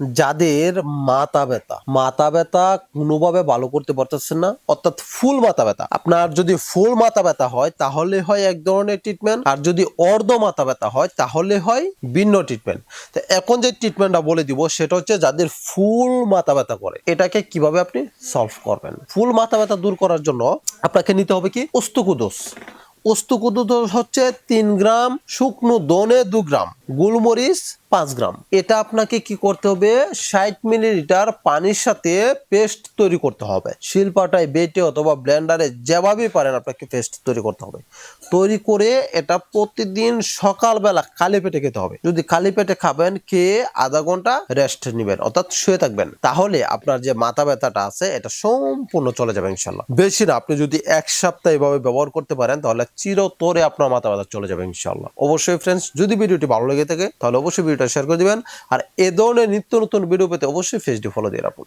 যাদের মাথা ব্যথা মাথা ব্যথা কোনোভাবে ভালো করতে পারতেছেন না, অর্থাৎ ফুল মাথা ব্যথা। আপনার যদি ফুল মাথা ব্যথা হয়, তাহলে হয় এক ধরনের ট্রিটমেন্ট আর যদি অর্ধ মাথা ব্যথা হয়, তাহলে হয় ভিন্ন ট্রিটমেন্ট তো এখন যে ট্রিটমেন্টটা বলে দিব, সেটা হচ্ছে যাদের ফুল মাথা ব্যথা করে। এটাকে কীভাবে আপনি সলভ করবেন? ফুল মাথা ব্যথা দূর করার জন্য আপনাকে নিতে হবে কি? অস্তুকুদোস অস্তুকুদোস হচ্ছে তিন গ্রাম, শুকনো দনে দু গ্রাম, গোলমরিচ পাঁচ গ্রাম। এটা আপনাকে কি করতে হবে? ষাট মিলিলিটার পানির সাথে পেস্ট তৈরি করতে হবে। শিলপাটায় বেটে অথবা ব্লেন্ডারে যেভাবেই পারেন আপনাকে পেস্ট তৈরি করতে হবে। তৈরি করে এটা প্রতিদিন সকালবেলা খালি পেটে খেতে হবে। যদি খালি পেটে খাবেন, খেয়ে আধা ঘণ্টা রেস্ট নেবেন, অর্থাৎ শুয়ে থাকবেন। তাহলে আপনার যে মাথা ব্যথাটা আছে, এটা সম্পূর্ণ চলে যাবে ইনশাল্লাহ বেশি না, আপনি যদি এক সপ্তাহ এভাবে ব্যবহার করতে পারেন, তাহলে চিরতরে আপনার মাথা ব্যথা চলে যাবে ইনশাল্লাহ অবশ্যই ফ্রেন্ডস যদি ভিডিওটি ভালো লেগে থাকে, তাহলে অবশ্যই ভিডিওটা শেয়ার করে দিবেন। আর এ ধরনের নিত্য নতুন ভিডিও পেতে অবশ্যই ফেসডি ফলো দিয়ে রাখুন।